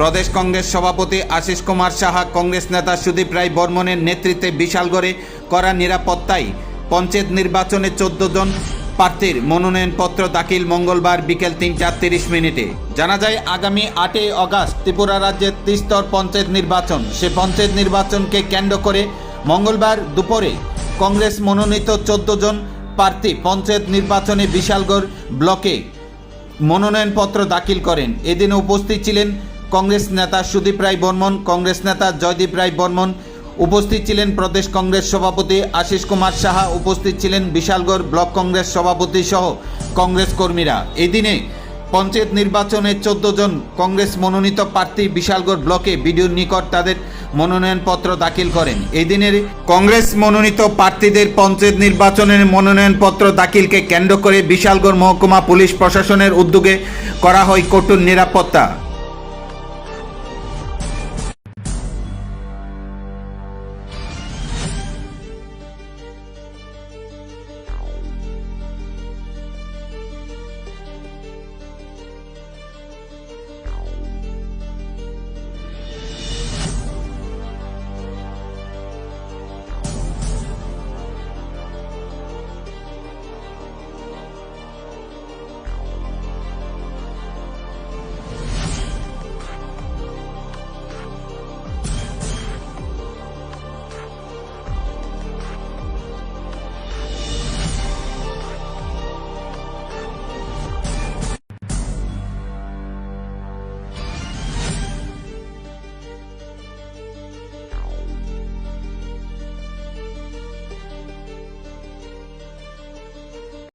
প্রদেশ কংগ্রেস সভাপতি আশিস কুমার সাহা, কংগ্রেস নেতা সুদীপ রায় বর্মনের নেতৃত্বে বিশালগড়ে করা নিরাপত্তায় পঞ্চায়েত নির্বাচনে চোদ্দ জন প্রার্থীর মনোনয়নপত্র দাখিল মঙ্গলবার বিকেল তিনটা তিরিশ মিনিটে। জানা যায়, আগামী আটই অগাস্ট ত্রিপুরা রাজ্যের ত্রিস্তর পঞ্চায়েত নির্বাচন। সে পঞ্চায়েত নির্বাচনকে কেন্দ্র করে মঙ্গলবার দুপুরে কংগ্রেস মনোনীত চোদ্দ জন প্রার্থী পঞ্চায়েত নির্বাচনে বিশালগড় ব্লকে মনোনয়নপত্র দাখিল করেন। এদিন উপস্থিত ছিলেন কংগ্রেস নেতা সুদীপ রায় বর্মন, কংগ্রেস নেতা জয়দীপ রায় বর্মন, উপস্থিত ছিলেন প্রদেশ কংগ্রেস সভাপতি আশিস কুমার সাহা, উপস্থিত ছিলেন বিশালগড় ব্লক কংগ্রেস সভাপতি সহ কংগ্রেস কর্মীরা। এদিনে পঞ্চায়েত নির্বাচনে চোদ্দ জন কংগ্রেস মনোনীত প্রার্থী বিশালগড় ব্লকে বিডিওর নিকট তাদের মনোনয়নপত্র দাখিল করেন। এদিনের কংগ্রেস মনোনীত প্রার্থীদের পঞ্চায়েত নির্বাচনের মনোনয়নপত্র দাখিলকে কেন্দ্র করে বিশালগড় মহকুমা পুলিশ প্রশাসনের উদ্যোগে করা হয় কঠোর নিরাপত্তা।